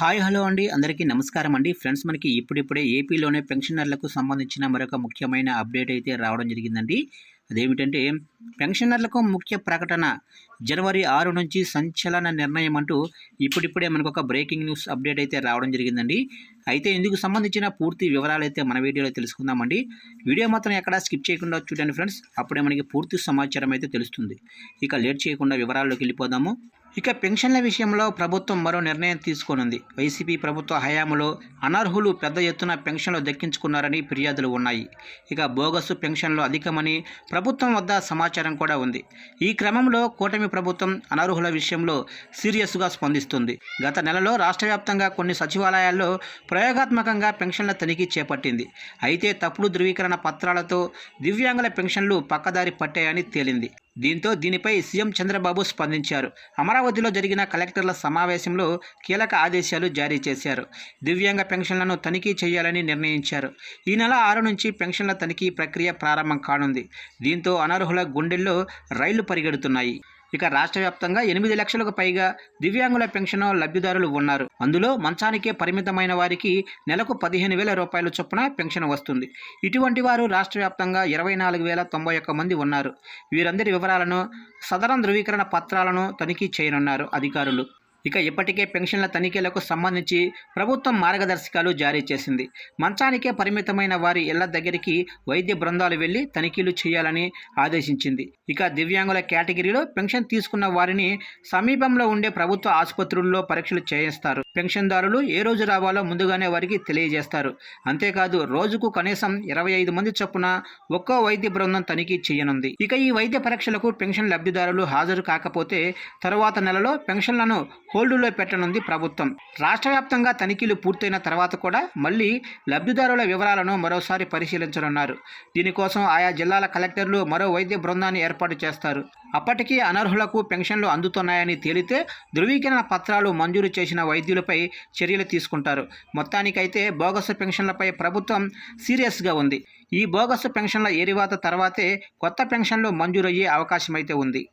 Hi hello అండి. అందరికీ నమస్కారం అండి. ఫ్రెండ్స్ మనకి ఇప్పుడిప్పుడే ఏపీలోనే పెన్షనర్లకు సంబంధించిన మరొక ముఖ్యమైన అప్డేట్ అయితే రావడం జరిగిందండి. అదేమిటంటే పెన్షనర్లకు ముఖ్య ప్రకటన జనవరి ఆరు నుంచి సంచలన నిర్ణయం అంటూ ఇప్పుడిప్పుడే మనకు ఒక బ్రేకింగ్ న్యూస్ అప్డేట్ అయితే రావడం జరిగిందండి. అయితే ఇందుకు సంబంధించిన పూర్తి వివరాలు అయితే మన వీడియోలో తెలుసుకుందామండి. వీడియో మాత్రం ఎక్కడ స్కిప్ చేయకుండా చూడండి ఫ్రెండ్స్. అప్పుడే మనకి పూర్తి సమాచారం అయితే తెలుస్తుంది. ఇక లేట్ చేయకుండా వివరాల్లోకి వెళ్ళిపోదాము. ఇక పెన్షన్ల విషయంలో ప్రభుత్వం మరో నిర్ణయం తీసుకోనుంది. వైసీపీ ప్రభుత్వ హయాంలో అనర్హులు పెద్ద ఎత్తున పెన్షన్లు దక్కించుకున్నారని ఫిర్యాదులు ఉన్నాయి. ఇక బోగసు పెన్షన్లు అధికమని ప్రభుత్వం వద్ద సమాచారం కూడా ఉంది. ఈ క్రమంలో కూటమి ప్రభుత్వం అనర్హుల విషయంలో సీరియస్గా స్పందిస్తుంది. గత నెలలో రాష్ట్ర వ్యాప్తంగా కొన్ని సచివాలయాల్లో ప్రయోగాత్మకంగా పెన్షన్ల తనిఖీ చేపట్టింది. అయితే తప్పుడు ధృవీకరణ పత్రాలతో దివ్యాంగుల పెన్షన్లు పక్కదారి పట్టాయని తేలింది. దీంతో దీనిపై సీఎం చంద్రబాబు స్పందించారు. అమరావతిలో జరిగిన కలెక్టర్ల సమావేశంలో కీలక ఆదేశాలు జారీ చేశారు. దివ్యాంగ పెన్షన్లను తనిఖీ చేయాలని నిర్ణయించారు. ఈ నెల ఆరు నుంచి పెన్షన్ల తనిఖీ ప్రక్రియ ప్రారంభం కానుంది. దీంతో అనర్హుల గుండెల్లో రైళ్ళు పరిగెడుతున్నాయి. ఇక రాష్ట్ర వ్యాప్తంగా ఎనిమిది లక్షలకు పైగా దివ్యాంగుల పెన్షన్ లబ్ధిదారులు ఉన్నారు. అందులో మంచానికే పరిమితమైన వారికి నెలకు పదిహేను వేల రూపాయల చొప్పున పెన్షన్ వస్తుంది. ఇటువంటి వారు రాష్ట్ర వ్యాప్తంగా ఇరవై నాలుగు వేల తొంభై ఒక్క మంది ఉన్నారు. వీరందరి వివరాలను సదరం ధృవీకరణ పత్రాలను తనిఖీ చేయనున్నారు అధికారులు. ఇక ఇప్పటికే పెన్షన్ల తనిఖీలకు సంబంధించి ప్రభుత్వం మార్గదర్శకాలు జారీ చేసింది. మంచానికే పరిమితమైన వారి ఇళ్ళ దగ్గరికి వైద్య బృందాలు వెళ్ళి తనిఖీలు చేయాలని ఆదేశించింది. ఇక దివ్యాంగుల కేటగిరీలో పెన్షన్ తీసుకున్న వారిని సమీపంలో ఉండే ప్రభుత్వ ఆసుపత్రుల్లో పరీక్షలు చేయిస్తారు. పెన్షన్దారులు ఏ రోజు రావాలో ముందుగానే వారికి తెలియజేస్తారు. అంతేకాదు రోజుకు కనీసం ఇరవై ఐదు మంది చొప్పున ఒక్కో వైద్య బృందం తనిఖీ చేయనుంది. ఇక ఈ వైద్య పరీక్షలకు పెన్షన్ లబ్ధిదారులు హాజరు కాకపోతే తరువాత నెలలో పెన్షన్లను హోల్డులో పెట్టనుంది ప్రభుత్వం. రాష్ట్ర వ్యాప్తంగా తనిఖీలు పూర్తయిన తర్వాత కూడా మళ్ళీ లబ్ధిదారుల వివరాలను మరోసారి పరిశీలించనున్నారు. దీనికోసం ఆయా జిల్లాల కలెక్టర్లు మరో వైద్య బృందాన్ని ఏర్పాటు చేస్తారు. అప్పటికీ అనర్హులకు పెన్షన్లు అందుతున్నాయని తేలితే ధృవీకరణ పత్రాలు మంజూరు చేసిన వైద్యులపై చర్యలు తీసుకుంటారు. మొత్తానికైతే బోగస్ పెన్షన్లపై ప్రభుత్వం సీరియస్గా ఉంది. ఈ బోగస్ పెన్షన్ల ఏరివాత తర్వాతే కొత్త పెన్షన్లు మంజూరయ్యే అవకాశం అయితే ఉంది.